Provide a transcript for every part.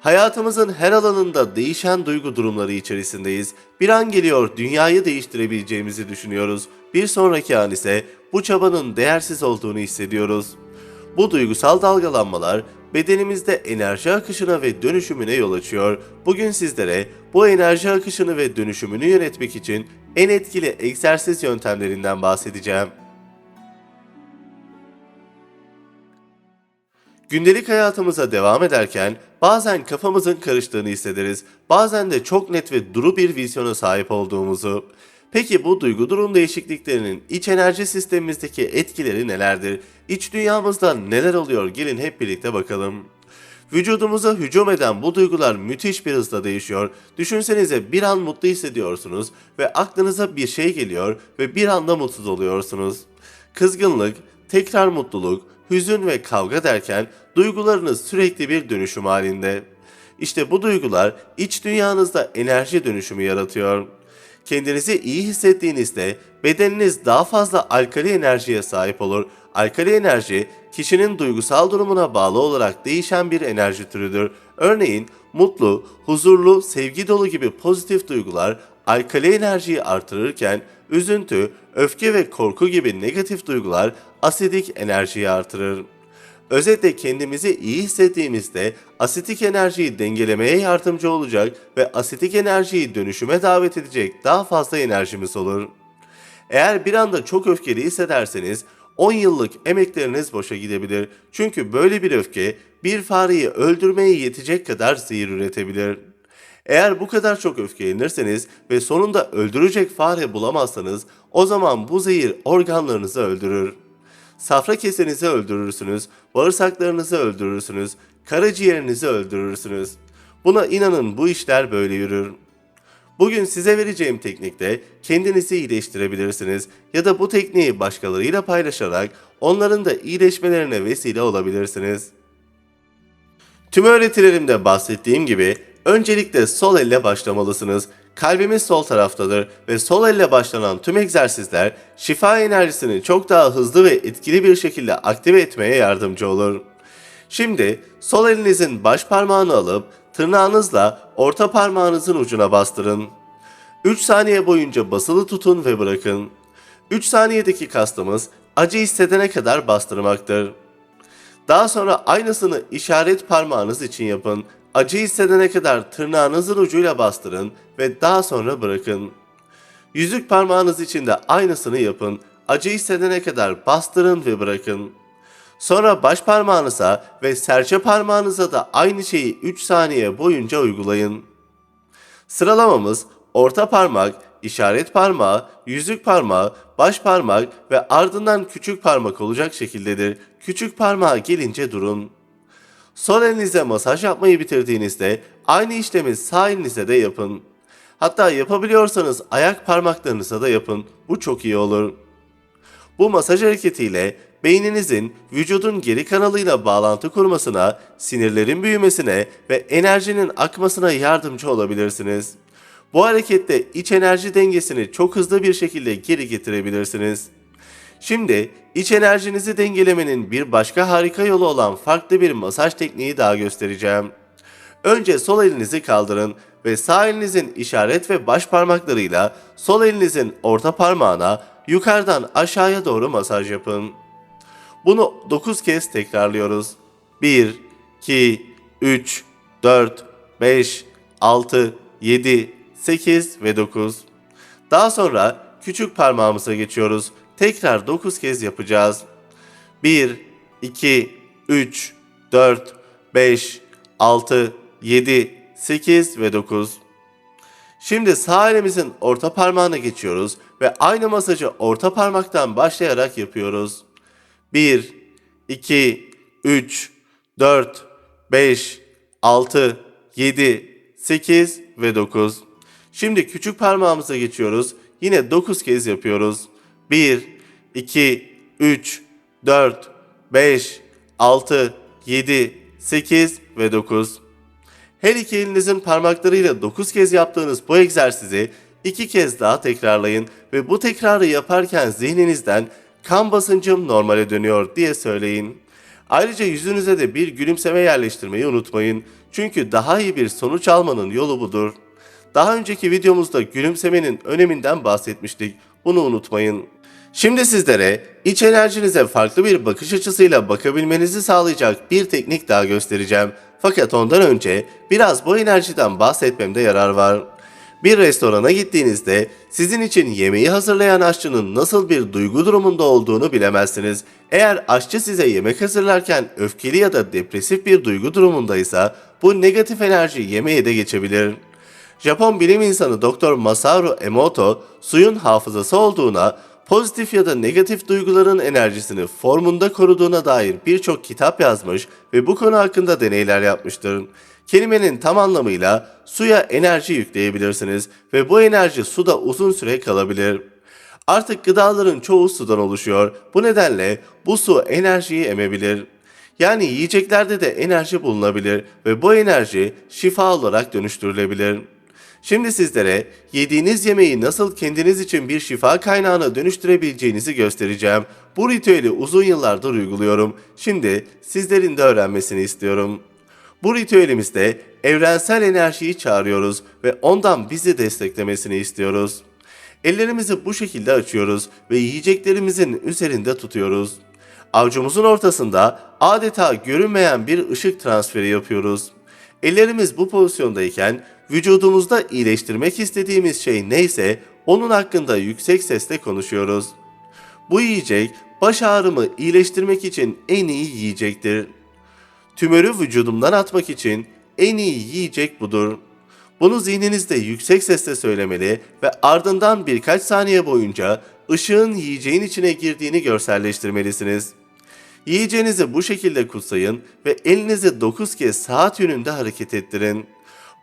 Hayatımızın her alanında değişen duygu durumları içerisindeyiz. Bir an geliyor dünyayı değiştirebileceğimizi düşünüyoruz. Bir sonraki an ise bu çabanın değersiz olduğunu hissediyoruz. Bu duygusal dalgalanmalar bedenimizde enerji akışına ve dönüşümüne yol açıyor. Bugün sizlere bu enerji akışını ve dönüşümünü yönetmek için en etkili egzersiz yöntemlerinden bahsedeceğim. Gündelik hayatımıza devam ederken bazen kafamızın karıştığını hissederiz. Bazen de çok net ve duru bir vizyona sahip olduğumuzu. Peki bu duygu durum değişikliklerinin iç enerji sistemimizdeki etkileri nelerdir? İç dünyamızda neler oluyor? Gelin hep birlikte bakalım. Vücudumuza hücum eden bu duygular müthiş bir hızla değişiyor. Düşünsenize bir an mutlu hissediyorsunuz ve aklınıza bir şey geliyor ve bir anda mutsuz oluyorsunuz. Kızgınlık, tekrar mutluluk, hüzün ve kavga derken duygularınız sürekli bir dönüşüm halinde. İşte bu duygular iç dünyanızda enerji dönüşümü yaratıyor. Kendinizi iyi hissettiğinizde bedeniniz daha fazla alkali enerjiye sahip olur. Alkali enerji kişinin duygusal durumuna bağlı olarak değişen bir enerji türüdür. Örneğin mutlu, huzurlu, sevgi dolu gibi pozitif duygular alkali enerjiyi artırırken üzüntü, öfke ve korku gibi negatif duygular asidik enerjiyi artırır. Özetle kendimizi iyi hissettiğimizde asitik enerjiyi dengelemeye yardımcı olacak ve asitik enerjiyi dönüşüme davet edecek daha fazla enerjimiz olur. Eğer bir anda çok öfkeli hissederseniz 10 yıllık emekleriniz boşa gidebilir. Çünkü böyle bir öfke bir fareyi öldürmeye yetecek kadar zehir üretebilir. Eğer bu kadar çok öfkelenirseniz ve sonunda öldürecek fare bulamazsanız o zaman bu zehir organlarınızı öldürür. Safra kesenizi öldürürsünüz, bağırsaklarınızı öldürürsünüz, karaciğerinizi öldürürsünüz. Buna inanın bu işler böyle yürür. Bugün size vereceğim teknikle kendinizi iyileştirebilirsiniz ya da bu tekniği başkalarıyla paylaşarak onların da iyileşmelerine vesile olabilirsiniz. Tüm öğretilerimde bahsettiğim gibi öncelikle sol elle başlamalısınız. Kalbimiz sol taraftadır ve sol elle başlanan tüm egzersizler şifa enerjisini çok daha hızlı ve etkili bir şekilde aktive etmeye yardımcı olur. Şimdi sol elinizin baş parmağını alıp tırnağınızla orta parmağınızın ucuna bastırın. 3 saniye boyunca basılı tutun ve bırakın. 3 saniyedeki kastımız acı hissedene kadar bastırmaktır. Daha sonra aynısını işaret parmağınız için yapın. Acı hissedene kadar tırnağınızın ucuyla bastırın ve daha sonra bırakın. Yüzük parmağınız için de aynısını yapın. Acı hissedene kadar bastırın ve bırakın. Sonra baş parmağınıza ve serçe parmağınıza da aynı şeyi 3 saniye boyunca uygulayın. Sıralamamız orta parmak, işaret parmağı, yüzük parmağı, baş parmak ve ardından küçük parmak olacak şekildedir. Küçük parmağa gelince durun. Sol elinize masaj yapmayı bitirdiğinizde aynı işlemi sağ elinize de yapın. Hatta yapabiliyorsanız ayak parmaklarınıza da yapın. Bu çok iyi olur. Bu masaj hareketiyle beyninizin vücudun geri kanalıyla bağlantı kurmasına, sinirlerin büyümesine ve enerjinin akmasına yardımcı olabilirsiniz. Bu harekette iç enerji dengesini çok hızlı bir şekilde geri getirebilirsiniz. Şimdi iç enerjinizi dengelemenin bir başka harika yolu olan farklı bir masaj tekniği daha göstereceğim. Önce sol elinizi kaldırın ve sağ elinizin işaret ve baş parmaklarıyla sol elinizin orta parmağına yukarıdan aşağıya doğru masaj yapın. Bunu 9 kez tekrarlıyoruz. 1, 2, 3, 4, 5, 6, 7, 8 ve 9. Daha sonra küçük parmağımıza geçiyoruz. Tekrar 9 kez yapacağız. 1, 2, 3, 4, 5, 6, 7, 8 ve 9. Şimdi sağ elimizin orta parmağına geçiyoruz ve aynı masajı orta parmaktan başlayarak yapıyoruz. 1, 2, 3, 4, 5, 6, 7, 8 ve 9. Şimdi küçük parmağımıza geçiyoruz. Yine 9 kez yapıyoruz. 1, 2, 3, 4, 5, 6, 7, 8 ve 9. Her iki elinizin parmaklarıyla 9 kez yaptığınız bu egzersizi iki kez daha tekrarlayın ve bu tekrarı yaparken zihninizden kan basıncım normale dönüyor diye söyleyin. Ayrıca yüzünüze de bir gülümseme yerleştirmeyi unutmayın. Çünkü daha iyi bir sonuç almanın yolu budur. Daha önceki videomuzda gülümsemenin öneminden bahsetmiştik. Bunu unutmayın. Şimdi sizlere iç enerjinize farklı bir bakış açısıyla bakabilmenizi sağlayacak bir teknik daha göstereceğim. Fakat ondan önce biraz bu enerjiden bahsetmemde yarar var. Bir restorana gittiğinizde sizin için yemeği hazırlayan aşçının nasıl bir duygu durumunda olduğunu bilemezsiniz. Eğer aşçı size yemek hazırlarken öfkeli ya da depresif bir duygu durumundaysa bu negatif enerji yemeğe de geçebilir. Japon bilim insanı Dr. Masaru Emoto suyun hafızası olduğuna, pozitif ya da negatif duyguların enerjisini formunda koruduğuna dair birçok kitap yazmış ve bu konu hakkında deneyler yapmıştır. Kelimenin tam anlamıyla suya enerji yükleyebilirsiniz ve bu enerji suda uzun süre kalabilir. Artık gıdaların çoğu sudan oluşuyor. Bu nedenle bu su enerjiyi emebilir. Yani yiyeceklerde de enerji bulunabilir ve bu enerji şifa olarak dönüştürülebilir. Şimdi sizlere yediğiniz yemeği nasıl kendiniz için bir şifa kaynağına dönüştürebileceğinizi göstereceğim. Bu ritüeli uzun yıllardır uyguluyorum. Şimdi sizlerin de öğrenmesini istiyorum. Bu ritüelimizde evrensel enerjiyi çağırıyoruz ve ondan bizi desteklemesini istiyoruz. Ellerimizi bu şekilde açıyoruz ve yiyeceklerimizin üzerinde tutuyoruz. Avucumuzun ortasında adeta görünmeyen bir ışık transferi yapıyoruz. Ellerimiz bu pozisyondayken vücudumuzda iyileştirmek istediğimiz şey neyse onun hakkında yüksek sesle konuşuyoruz. Bu yiyecek baş ağrımı iyileştirmek için en iyi yiyecektir. Tümörü vücudumdan atmak için en iyi yiyecek budur. Bunu zihninizde yüksek sesle söylemeli ve ardından birkaç saniye boyunca ışığın yiyeceğin içine girdiğini görselleştirmelisiniz. Yiyeceğinizi bu şekilde kutsayın ve elinizi 9 kez saat yönünde hareket ettirin.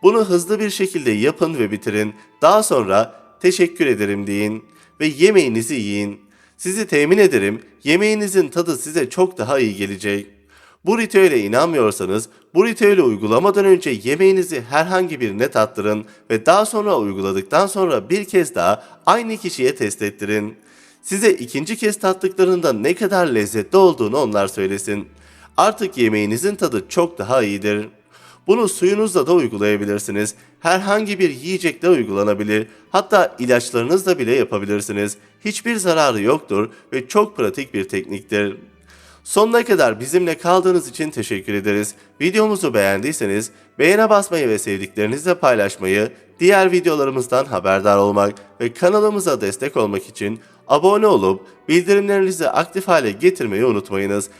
Bunu hızlı bir şekilde yapın ve bitirin. Daha sonra teşekkür ederim deyin ve yemeğinizi yiyin. Sizi temin ederim yemeğinizin tadı size çok daha iyi gelecek. Bu ritüele inanmıyorsanız bu ritüeli uygulamadan önce yemeğinizi herhangi birine tattırın ve daha sonra uyguladıktan sonra bir kez daha aynı kişiye test ettirin. Size ikinci kez tattıklarında ne kadar lezzetli olduğunu onlar söylesin. Artık yemeğinizin tadı çok daha iyidir. Bunu suyunuzla da uygulayabilirsiniz. Herhangi bir yiyecekte uygulanabilir. Hatta ilaçlarınızla bile yapabilirsiniz. Hiçbir zararı yoktur ve çok pratik bir tekniktir. Sonuna kadar bizimle kaldığınız için teşekkür ederiz. Videomuzu beğendiyseniz beğene basmayı ve sevdiklerinizle paylaşmayı, diğer videolarımızdan haberdar olmak ve kanalımıza destek olmak için abone olup bildirimlerinizi aktif hale getirmeyi unutmayınız.